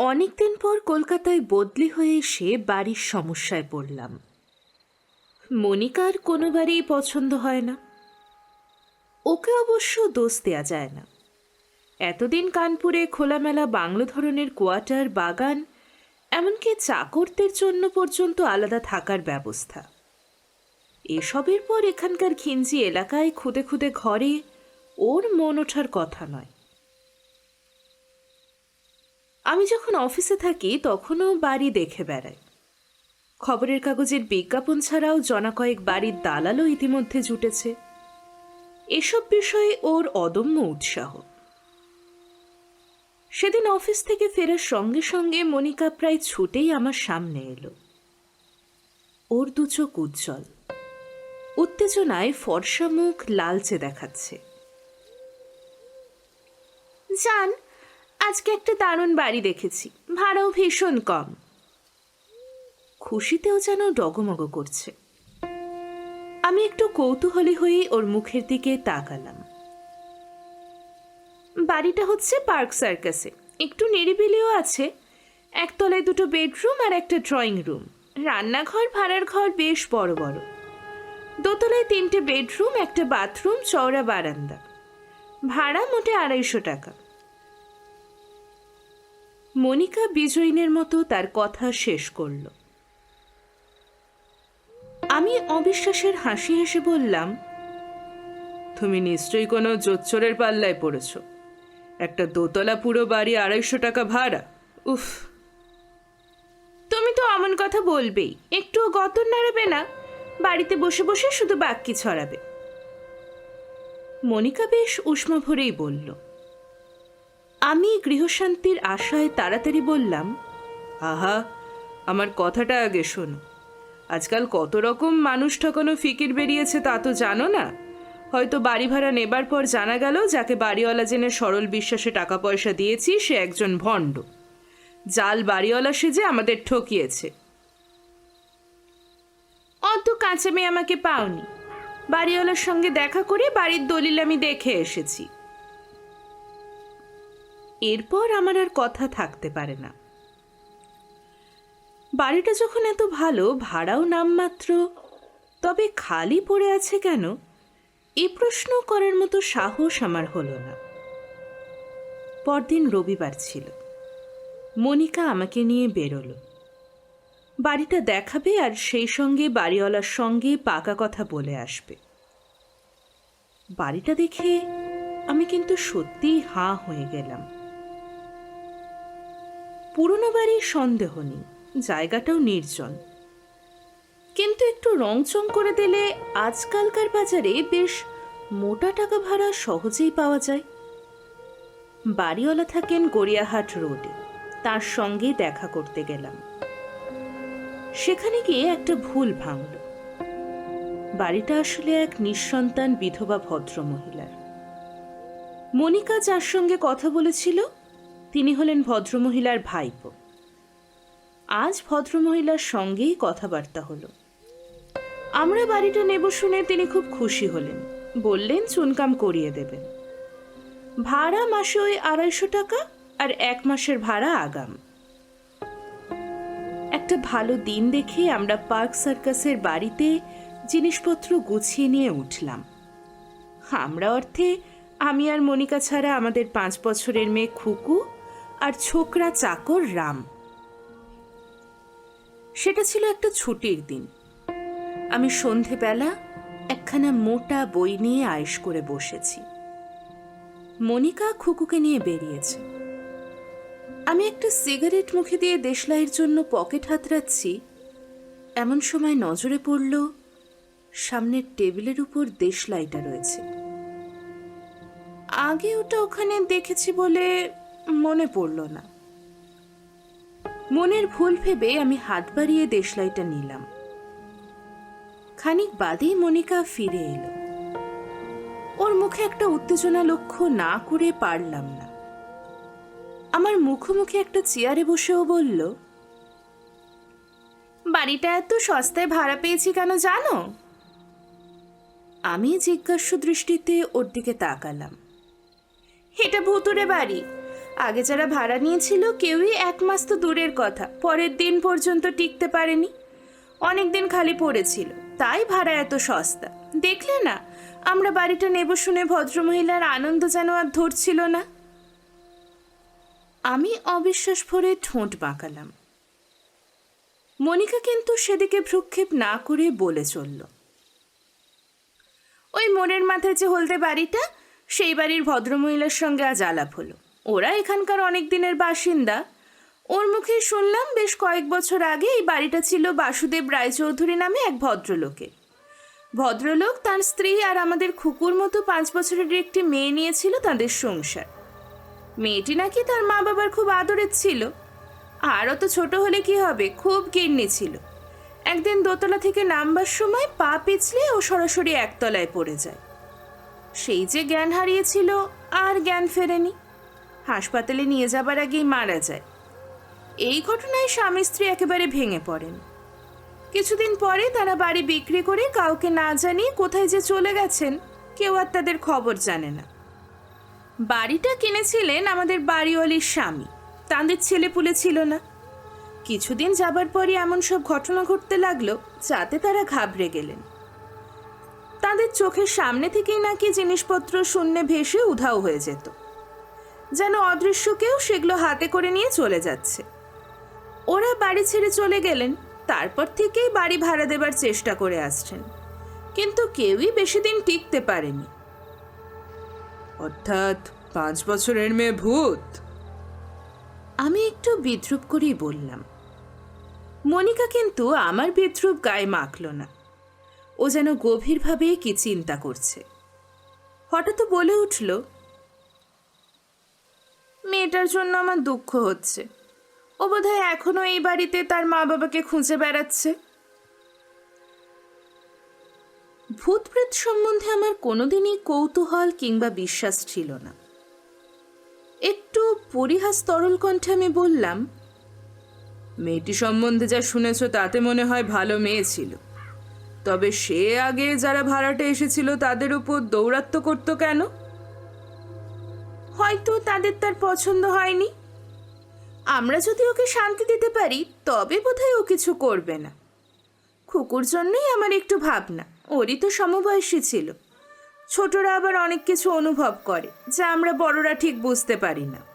অনেকদিন পর কলকাতায় বদলি হয়ে এসে বাড়ির সমস্যায় পড়লাম। মনিকার কোনো বাড়িই পছন্দ হয় না। ওকে অবশ্য দোষ দেওয়া যায় না। এতদিন কানপুরে খোলামেলা বাংলো ধরনের কোয়ার্টার, বাগান, এমনকি চাকরদের জন্য পর্যন্ত আলাদা থাকার ব্যবস্থা। এসবের পর এখানকার খিঞ্জি এলাকায় খুদে খুদে ঘরে ওর মন ওঠার কথা নয়। আমি যখন অফিসে থাকি, তখনও বাড়ি দেখে বেড়াই। খবরের কাগজের বিজ্ঞাপন ছাড়াও জনা কয়েক বাড়ির দালালও ইতিমধ্যে জুটেছে। এসব বিষয়ে ওর অদম্য উৎসাহ। সেদিন অফিস থেকে ফেরার সঙ্গে সঙ্গে মনিকা প্রায় ছুটেই আমার সামনে এলো। ওর দু চোখ উজ্জ্বল। উত্তেজনায় ফর্সা মুখ লালচে দেখাচ্ছে। জান আজকে একটা দারুণ বাড়ি দেখেছি। ভাড়াও ভীষণ কম। খুশিতেও যেন ডগমগ করছে। আমি একটু কৌতূহলী হয়ে ওর মুখের দিকে তাকালাম। বাড়িটা হচ্ছে পার্ক সার্কাসে। একটু নিরিবিলিও আছে। একতলায় দুটো বেডরুম আর একটা ড্রয়িং রুম। রান্নাঘর, ভাড়ার ঘর বেশ বড় বড়। দোতলায় তিনটে বেডরুম, একটা বাথরুম, চওড়া বারান্দা। ভাড়া মোটে আড়াইশো টাকা। মনিকা বিজয়িনের মতো তার কথা শেষ করল। আমি অবিশ্বাসের হাসি হেসে বললাম, তুমি নিশ্চয়ই কোনো জোচ্চরের পাল্লায় পড়েছ। একটা দোতলা পুরো বাড়ি আড়াইশো টাকা ভাড়া। উফ! তুমি তো অমন কথা বলবেই। একটুও গতর নাড়াবে না। বাড়িতে বসে বসে শুধু বাক্যি ছড়াবে। মনিকা বেশ উষ্ম ভরেই বলল আমি গৃহশান্তির আশায় তাড়াতাড়ি বললাম, আহা, আমার কথাটা আগে শোনো। আজকাল কত রকম মানুষ ঠকানো ফিকির বেরিয়েছে তা তো জানো না। হয়তো বাড়ি ভাড়া নেবার পর জানা গেল যাকে বাড়িওয়ালা জেনে সরল বিশ্বাসে টাকা পয়সা দিয়েছি, সে একজন ভণ্ড। জাল বাড়িওয়ালা সেজে আমাদের ঠকিয়েছে। অত কাঁচা মেয়ে আমাকে পাওনি। বাড়িওয়ালার সঙ্গে দেখা করে বাড়ির দলিল আমি দেখে এসেছি। এরপর আমার আর কথা থাকতে পারে না। বাড়িটা যখন এত ভালো, ভাড়াও নামমাত্র, তবে খালি পড়ে আছে কেন? এ প্রশ্ন করার মতো সাহস আমার হলো না। পরদিন রবিবার ছিল। মনিকা আমাকে নিয়ে বেরোলো। বাড়িটা দেখাবে আর সেই সঙ্গে বাড়িওয়ালার সঙ্গে পাকা কথা বলে আসবে। বাড়িটা দেখে আমি কিন্তু সত্যিই হাঁ হয়ে গেলাম। পুরনো বাড়ির সন্দেহ নেই, জায়গাটাও নির্জন। কিন্তু একটু রংচং করে দিলে আজকালকার বাজারে বেশ মোটা টাকা ভাড়া সহজেই পাওয়া যায়। বাড়িওয়ালা থাকেন গড়িয়াহাট রোডে, তার সঙ্গে দেখা করতে গেলাম। সেখানে গিয়ে একটা ভুল ভাঙল। বাড়িটা আসলে এক নিঃসন্তান বিধবা ভদ্র মহিলার মনিকা যার সঙ্গে কথা বলেছিল তিনি হলেন ভদ্রমহিলার ভাইপো। আজ ভদ্রমহিলার সঙ্গেই কথাবার্তা হলো। আমরা বাড়িটা নেব শুনে তিনি খুব খুশি হলেন। বললেন, চুনকাম করিয়ে দেবেন। ভাড়া মাসে ওই আড়াইশো টাকা আর এক মাসের ভাড়া আগাম। একটা ভালো দিন দেখে আমরা পার্ক সার্কাসের বাড়িতে জিনিসপত্র গুছিয়ে নিয়ে উঠলাম। আমরা অর্থে, আমি আর মনিকা ছাড়া আমাদের পাঁচ বছরের মেয়ে খুকু আর ছোকরা চাকর রাম। সেটা ছিল একটা ছুটির দিন। আমি সন্ধেবেলা একখানা মোটা বই নিয়ে আয়েস করে বসেছি। মনিকা খুকুকে নিয়ে বেরিয়েছে। আমি একটা সিগারেট মুখে দিয়ে দেশলাইয়ের জন্য পকেট হাতড়াচ্ছি, এমন সময় নজরে পড়ল, সামনের টেবিলের উপর দেশলাইটা রয়েছে। আগে ওটা ওখানে দেখেছি বলে মনে পড়ল না। মনের ভুল ভেবে আমি হাত বাড়িয়ে দেশলাইটা নিলাম। খানিক বাদেই মনিকা ফিরে এলো। ওর মুখে একটা উত্তেজনা লক্ষ্য না করে পারলাম না। আমার মুখোমুখি একটা চেয়ারে বসেও বলল, বাড়িটা এত সস্তায় ভাড়া পেয়েছি কেন জানো? আমি জিজ্ঞাসু দৃষ্টিতে ওর দিকে তাকালাম, এটা ভুতুরে বাড়ি। আগে যারা ভাড়া নিয়েছিল কেউই এক মাস তো দূরের কথা, পরের দিন পর্যন্ত টিকতে পারেনি। অনেক দিন খালি পড়েছিল, তাই ভাড়া এত সস্তা। দেখলে না, আমরা বাড়িটা নেব শুনে ভদ্রমহিলার আনন্দ যেন আর ধরছিল না। আমি অবিশ্বাস ভরে ঠোঁট বাঁকালাম। মনিকা কিন্তু সেদিকে ভ্রুক্ষেপ না করে বলে চলল, ওই মোড়ের মাথায় যে হলদে বাড়িটা, সেই বাড়ির ভদ্রমহিলার সঙ্গে আজ আলাপ হলো। ওরা এখানকার অনেক দিনের বাসিন্দা। ওর মুখে শুনলাম বেশ কয়েক বছর আগে এই বাড়িটা ছিল বাসুদেব রায়চৌধুরী নামে এক ভদ্রলোকের ভদ্রলোক তার স্ত্রী আর আমাদের খুকুর মতো পাঁচ বছরের একটি মেয়ে নিয়েছিল তাদের সংসার। মেয়েটি নাকি তার মা বাবার খুব আদরের ছিল। আরও তো ছোট হলে কি হবে? খুব গিন্নি ছিল। একদিন দোতলা থেকে নামবার সময় পা পিছলে ও সরাসরি একতলায় পড়ে যায়। সেই যে জ্ঞান হারিয়েছিল আর জ্ঞান ফেরেনি। হাসপাতালে নিয়ে যাবার আগেই মারা যায়। এই ঘটনায় স্বামী স্ত্রী একেবারে ভেঙে পড়েন। কিছুদিন পরে তারা বাড়ি বিক্রি করে কাউকে না জানিয়ে কোথায় যে চলে গেছেন, কেউ আর তাদের খবর জানে না। বাড়িটা কিনেছিলেন আমাদের বাড়িওয়ালির স্বামী। তাদের ছেলেপুলে ছিল না। কিছুদিন যাবার পরই এমন সব ঘটনা ঘটতে লাগল, যাতে তারা ঘাবড়ে গেলেন। তাদের চোখের সামনে থেকেই নাকি জিনিসপত্র শূন্যে ভেসে উধাও হয়ে যেত। যেন অদৃশ্য কেউ সেগুলো হাতে করে নিয়ে চলে যাচ্ছে। ওরা বাড়ি ছেড়ে চলে গেলেন তারপর থেকেই বাড়ি ভাড়া দেবার চেষ্টা করে আসছেন। কিন্তু কেউই বেশি দিন টিকতে পারেনি। অর্থাৎ পাঁচ বছরের মেয়ে ভূত। আমি একটু বিদ্রুপ করেই বললাম। মনিকা কিন্তু আমার বিদ্রুপ গায়ে মাখল না। ও যেন গভীরভাবে কি চিন্তা করছে। হঠাৎ বলে উঠল মেয়েটার জন্য আমার দুঃখ হচ্ছে। ও বোধহয় এখনও এই বাড়িতে তার মা বাবাকে খুঁজে বেড়াচ্ছে। ভূতপ্রেত সম্বন্ধে আমার কোনোদিনই কৌতূহল কিংবা বিশ্বাস ছিল না। একটু পরিহাস তরল কণ্ঠে আমি বললাম, মেয়েটি সম্বন্ধে যা শুনেছ তাতে মনে হয় ভালো মেয়ে ছিল। তবে সে আগে যারা ভাড়াটে এসেছিল তাদের উপর দৌরাত্ম্য করতো কেন? হয়তো তাদের তার পছন্দ হয়নি। আমরা যদি ওকে শান্তি দিতে পারি, তবে বোধহয় ও কিছু করবে না। খুকুর জন্যই আমার একটু ভাবনা, ওরই তো সমবয়সী ছিল। ছোটরা আবার অনেক কিছু অনুভব করে, যা আমরা বড়রা ঠিক বুঝতে পারি না।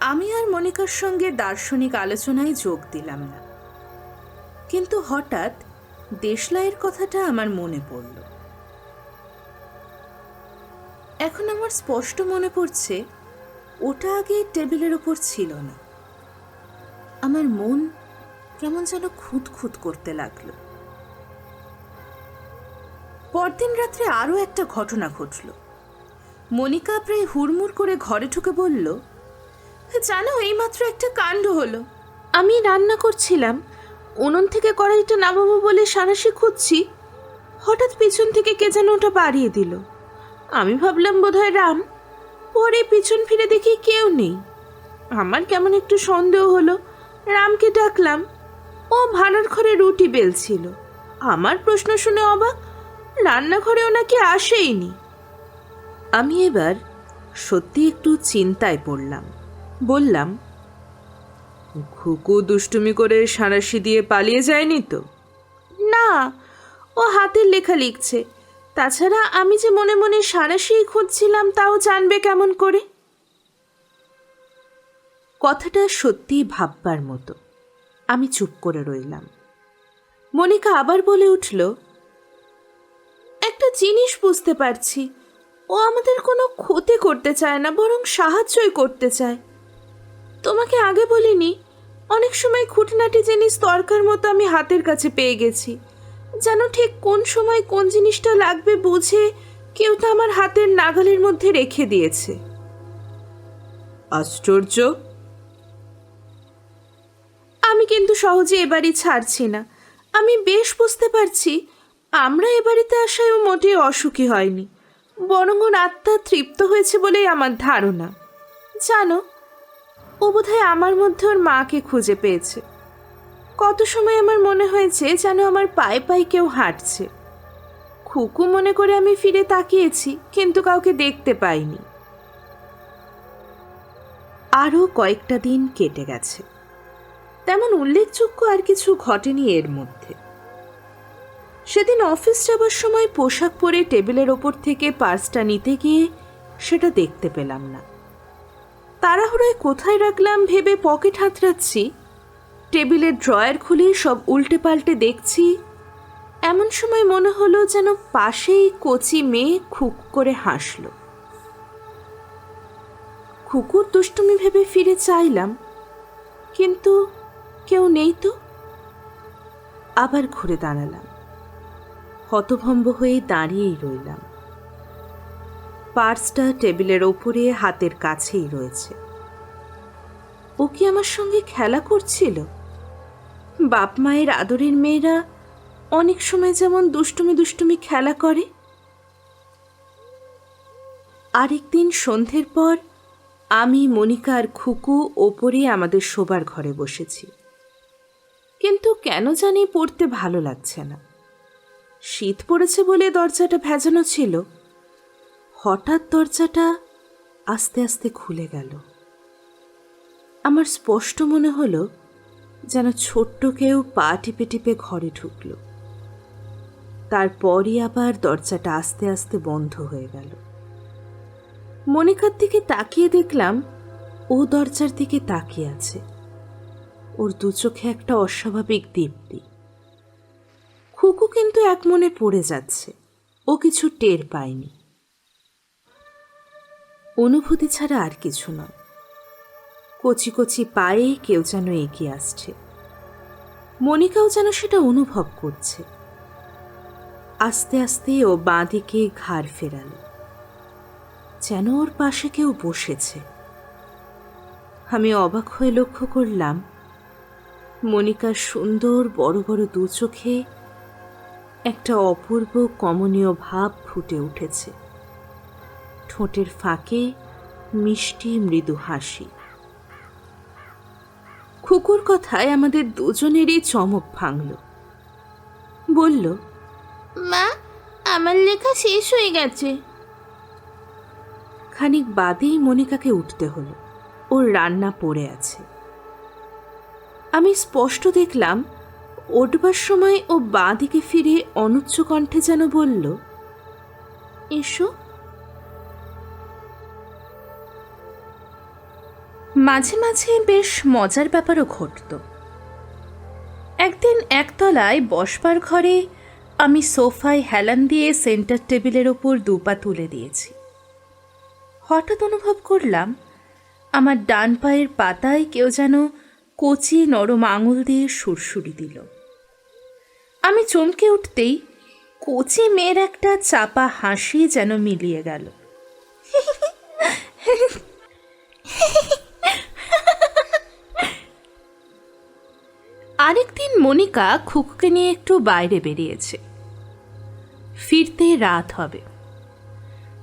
আমি আর মনিকার সঙ্গে দার্শনিক আলোচনায় যোগ দিলাম না। কিন্তু হঠাৎ দেশলাইয়ের কথাটা আমার মনে পড়ল। এখন আমার স্পষ্ট মনে পড়ছে, ওটা আগে টেবিলের ওপর ছিল না। আমার মন কেমন যেন খুঁত খুঁত করতে লাগল। পরদিন রাত্রে আরও একটা ঘটনা ঘটল। মনিকা প্রায় হুড়মুড় করে ঘরে ঢুকে বলল, জানো, এইমাত্র একটা কাণ্ড হলো। আমি রান্না করছিলাম, উনুন থেকে কড়াইটা নামাবো বলে সারাশি খুঁজছি, হঠাৎ পিছন থেকে কে যেন ওটা বাড়িয়ে দিল। আমি ভাবলাম বোধহয় রাম। পরে পিছন ফিরে দেখি কেউ নেই। আমার কেমন একটু সন্দেহ হলো। রামকে ডাকলাম। ও ভাড়ার ঘরে রুটি বেলছিল। আমার প্রশ্ন শুনে অবাক। রান্নাঘরেও নাকি আসেইনি। আমি এবার সত্যি একটু চিন্তায় পড়লাম। বললাম খুকু দুষ্টুমি করে সাঁড়াশি দিয়ে পালিয়ে যায়নি তো? না, ও হাতের লেখা লিখছে। তাছাড়া আমি যে মনে মনে সারাশি খুঁজছিলাম, তাও জানবে কেমন করে? কথাটা সত্যি ভাববার মতো। আমি চুপ করে রইলাম। মনিকা আবার বলে উঠল, একটা জিনিস বুঝতে পারছি। ও আমাদের কোনো ক্ষতি করতে চায় না, বরং সাহায্যই করতে চায়। তোমাকে আগে বলিনি, অনেক সময় খুঁটিনাটি জিনিস দরকার মতো আমি হাতের কাছে পেয়ে গেছি। যেন ঠিক কোন সময় কোন জিনিসটা লাগবে বুঝে কেউ তো আমার হাতের নাগালের মধ্যে রেখে দিয়েছে। আশ্চর্য। আমি কিন্তু সহজে এবারই ছাড়ছি না। আমি বেশ বুঝতে পারছি আমরা এ বাড়িতে আসায় ও মোটেই অসুখী হয়নি। বরং ওর আত্মা তৃপ্ত হয়েছে বলেই আমার ধারণা। জানো ও বোধহয় আমার মধ্যে ওর মাকে খুঁজে পেয়েছে। কত সময় আমার মনে হয়েছে যেন আমার পায়ে পায়ে কেউ হাঁটছে। খুকু মনে করে আমি ফিরে তাকিয়েছি, কিন্তু কাউকে দেখতে পাইনি। আরও কয়েকটা দিন কেটে গেছে। তেমন উল্লেখযোগ্য আর কিছু ঘটেনি এর মধ্যে। সেদিন অফিস যাবার সময় পোশাক পরে টেবিলের ওপর থেকে পার্সটা নিতে গিয়ে সেটা দেখতে পেলাম না। তাড়াহুড়োয় কোথায় রাখলাম ভেবে পকেট হাতড়াচ্ছি টেবিলের ড্রয়ার খুলে সব উল্টে পাল্টে দেখছি, এমন সময় মনে হলো যেন পাশেই কচি মেয়ে খুক করে হাসল। কুকুর দুষ্টুমি ভেবে ফিরে চাইলাম, কিন্তু কেউ নেই তো? আবার ঘুরে দাঁড়ালাম। হতভম্ব হয়ে দাঁড়িয়েই রইলাম। পার্সটা টেবিলের ওপরে হাতের কাছেই রয়েছে। ও কি আমার সঙ্গে খেলা করছিল? বাপ মায়ের আদরের মেয়েরা অনেক সময় যেমন দুষ্টুমি দুষ্টুমি খেলা করে। আরেকদিন সন্ধ্যের পর আমি মনিকা আর খুকু ওপরে আমাদের শোবার ঘরে বসেছি। কিন্তু কেন জানি পড়তে ভালো লাগছে না। শীত পড়েছে বলে দরজাটা ভেজানো ছিল। হঠাৎ দরজাটা আস্তে আস্তে খুলে গেল। আমার স্পষ্ট মনে হলো যেন ছোট্ট কেউ পা টিপে টিপে ঘরে ঢুকলো। তারপরই আবার দরজাটা আস্তে আস্তে বন্ধ হয়ে গেল। মনিকার দিকে তাকিয়ে দেখলাম, ও দরজার দিকে তাকিয়ে আছে। ওর দু চোখে একটা অস্বাভাবিক দীপ্তি। খুকু কিন্তু এক মনে পড়ে যাচ্ছে, ও কিছু টের পায়নি। অনুভূতি ছাড়া আর কিছু নয়। কচি কচি পায়ে কেউ যেন এগিয়ে আসছে। মনিকাও যেন সেটা অনুভব করছে। আস্তে আস্তে ও বাঁদিকে ঘাড় ফেরালো। যেন ওর পাশে কেউ বসেছে। আমি অবাক হয়ে লক্ষ্য করলাম মনিকার সুন্দর বড় বড় দু চোখে একটা অপূর্ব কমনীয় ভাব ফুটে উঠেছে। ঠোঁটের ফাঁকে মিষ্টি মৃদু হাসি। খুকুর কথায় আমাদের দুজনেরই চমক ভাঙল। বলল মা আমার লেখা শেষ হয়ে গেছে। খানিক বাদেই মনিকাকে উঠতে হলো। ওর রান্না পড়ে আছে। আমি স্পষ্ট দেখলাম উঠবার সময় ও বাঁ দিকে ফিরে অনুচ্চ কণ্ঠে যেন বলল এসো মাঝে মাঝে বেশ মজার ব্যাপারও ঘটত। একদিন একতলায় বসবার ঘরে আমি সোফায় হেলান দিয়ে সেন্টার টেবিলের ওপর দুপা তুলে দিয়েছি। হঠাৎ অনুভব করলাম, আমার ডান পায়ের পাতায় কেউ যেন কচি নরম আঙুল দিয়ে সুরসুরি দিল। আমি চমকে উঠতেই কচি মেয়ের একটা চাপা হাসি যেন মিলিয়ে গেল। আরেকদিন মনিকা খুকুকে নিয়ে একটু বাইরে বেরিয়েছে। ফিরতে রাত হবে।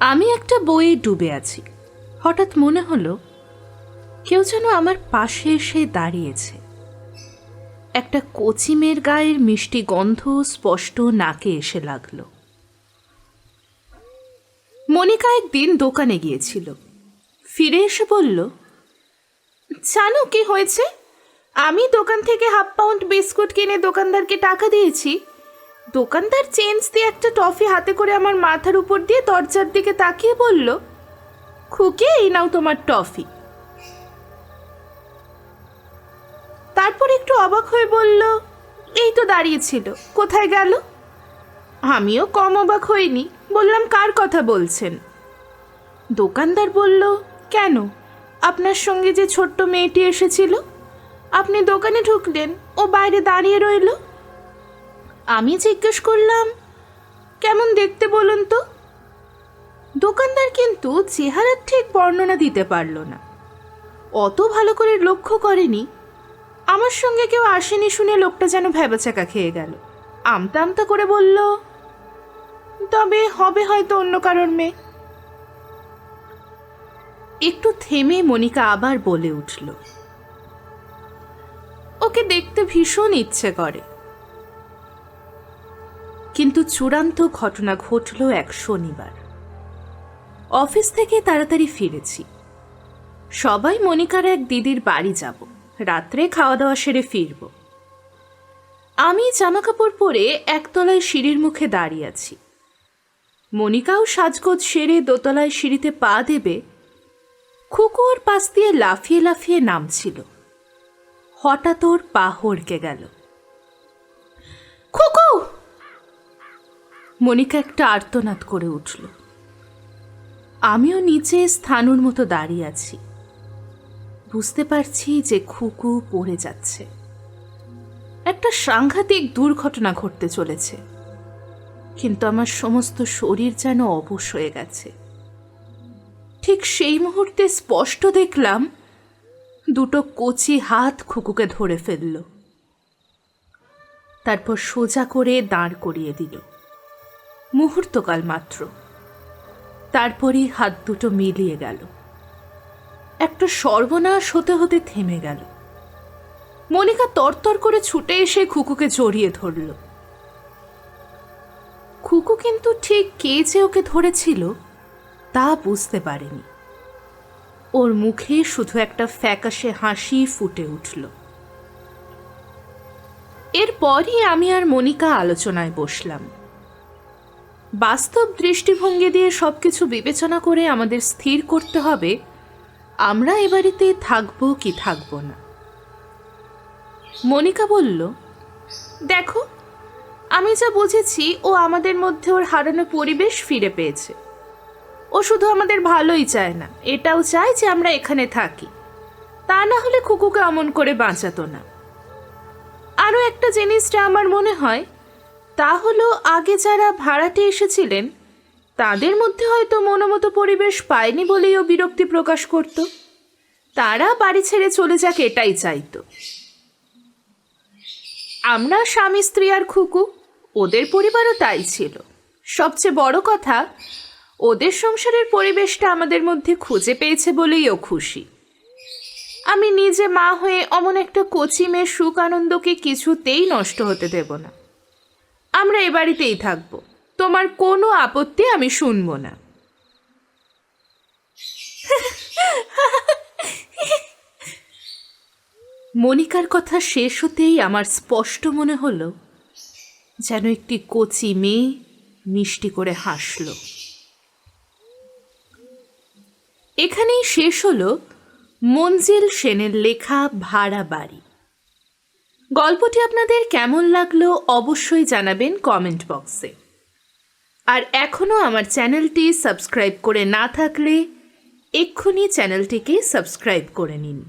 আমি একটা বইয়ে ডুবে আছি। হঠাৎ মনে হলো, কেউ যেন আমার পাশে এসে দাঁড়িয়েছে। একটা কচিমের গায়ের মিষ্টি গন্ধ স্পষ্ট নাকে এসে লাগল। মনিকা একদিন দোকানে গিয়েছিল। ফিরে এসে বলল, জানো কি হয়েছে? আমি দোকান থেকে হাফ পাউন্ড বিস্কুট কিনে দোকানদারকে টাকা দিয়েছি। দোকানদার চেঞ্জ দিয়ে একটা টফি হাতে করে আমার মাথার উপর দিয়ে দরজার দিকে তাকিয়ে বলল, খুকে এই নাও তোমার টফি। তারপর একটু অবাক হয়ে বলল, এই তো দাঁড়িয়েছিল কোথায় গেল? আমিও কম অবাক হইনি, বললাম, কার কথা বলছেন? দোকানদার বলল, কেন? আপনার সঙ্গে যে ছোট্ট মেয়েটি এসেছিল? আপনি দোকানে ঢুকলেন ও বাইরে দাঁড়িয়ে রইল। আমি জিজ্ঞেস করলাম, কেমন দেখতে বলুন তো? দোকানদার কিন্তু চেহারার ঠিক বর্ণনা দিতে পারল না। অত ভালো করে লক্ষ্য করেনি। আমার সঙ্গে কেউ আসেনি শুনে লোকটা যেন ভেবাচাকা খেয়ে গেল। আমতা আমতা করে বলল, তবে হবে হয়তো অন্য কারোর মেয়ে। একটু থেমে মনিকা আবার বলে উঠল ওকে দেখতে ভীষণ ইচ্ছে করে। কিন্তু চূড়ান্ত ঘটনা ঘটল এক শনিবার। অফিস থেকে তাড়াতাড়ি ফিরেছি। সবাই মনিকার এক দিদির বাড়ি যাব। রাত্রে খাওয়া দাওয়া সেরে ফিরব। আমি জামাকাপড় পরে একতলায় সিঁড়ির মুখে দাঁড়িয়ে আছি। মনিকাও সাজগোজ সেরে দোতলায় সিঁড়িতে পা দেবে খুকু ওর পাশ দিয়ে লাফিয়ে লাফিয়ে নামছিল। হঠাৎ ওর পা হড়কে গেল। খুকু! মনিকা একটা আর্তনাদ করে উঠল। আমিও নিচে স্থানুর মতো দাঁড়িয়ে আছি। বুঝতে পারছি যে খুকু পড়ে যাচ্ছে। একটা সাংঘাতিক দুর্ঘটনা ঘটতে চলেছে। কিন্তু আমার সমস্ত শরীর যেন অবশ হয়ে গেছে। ঠিক সেই মুহূর্তে স্পষ্ট দেখলাম দুটো কচি হাত খুকুকে ধরে ফেলল। তারপর সোজা করে দাঁড় করিয়ে দিল। মুহূর্তকাল মাত্র। তারপরই হাত দুটো মিলিয়ে গেল। একটা সর্বনাশ হতে হতে থেমে গেল। মনিকা তরতর করে ছুটে এসে খুকুকে জড়িয়ে ধরল। খুকু কিন্তু ঠিক কে যে ওকে ধরেছিল, তা বুঝতে পারেনি। ওর মুখে শুধু একটা ফ্যাকাশে হাসি ফুটে উঠল। এরপরই আমি আর মনিকা আলোচনায় বসলাম। বাস্তব দৃষ্টিভঙ্গি দিয়ে সব কিছু বিবেচনা করে আমাদের স্থির করতে হবে, আমরা এ বাড়িতে থাকব কি থাকব না। মনিকা বলল, দেখো, আমি যা বুঝেছি, ও আমাদের মধ্যে ওর হারানো পরিবেশ ফিরে পেয়েছে। ও শুধু আমাদের ভালোই চায় না। এটাও চায় যে আমরা এখানে থাকি। তা না হলে খুকুকে অমন করে বাঁচাতো না। আরও একটা জিনিসটা আমার মনে হয়, তা হলো আগে যারা ভাড়াটে এসেছিলেন, তাদের মধ্যে হয়তো মনোমতো পরিবেশ পায়নি বলেই ও বিরক্তি প্রকাশ করত। তারা বাড়ি ছেড়ে চলে যাক এটাই চাইতো। আমরা স্বামী, স্ত্রী আর খুকু, ওদের পরিবারও তাই ছিল। সবচেয়ে বড় কথা ওদের সংসারের পরিবেশটা আমাদের মধ্যে খুঁজে পেয়েছে বলেই ও খুশি। আমি নিজে মা হয়ে অমন একটা কচি মেয়ের সুখ আনন্দকে কিছুতেই নষ্ট হতে দেব না। আমরা এ বাড়িতেই থাকব। তোমার কোনো আপত্তি আমি শুনব না। মনিকার কথা শেষ হতেই আমার স্পষ্ট মনে হলো, যেন একটি কচি মেয়ে মিষ্টি করে হাসল। এখানেই শেষ হলো মঞ্জিল সেনের লেখা ভাড়া বাড়ি। গল্পটি আপনাদের কেমন লাগল অবশ্যই জানাবেন কমেন্ট বক্সে। আর এখনও আমার চ্যানেলটি সাবস্ক্রাইব করে না থাকলে এক্ষুনি চ্যানেলটিকে সাবস্ক্রাইব করে নিন।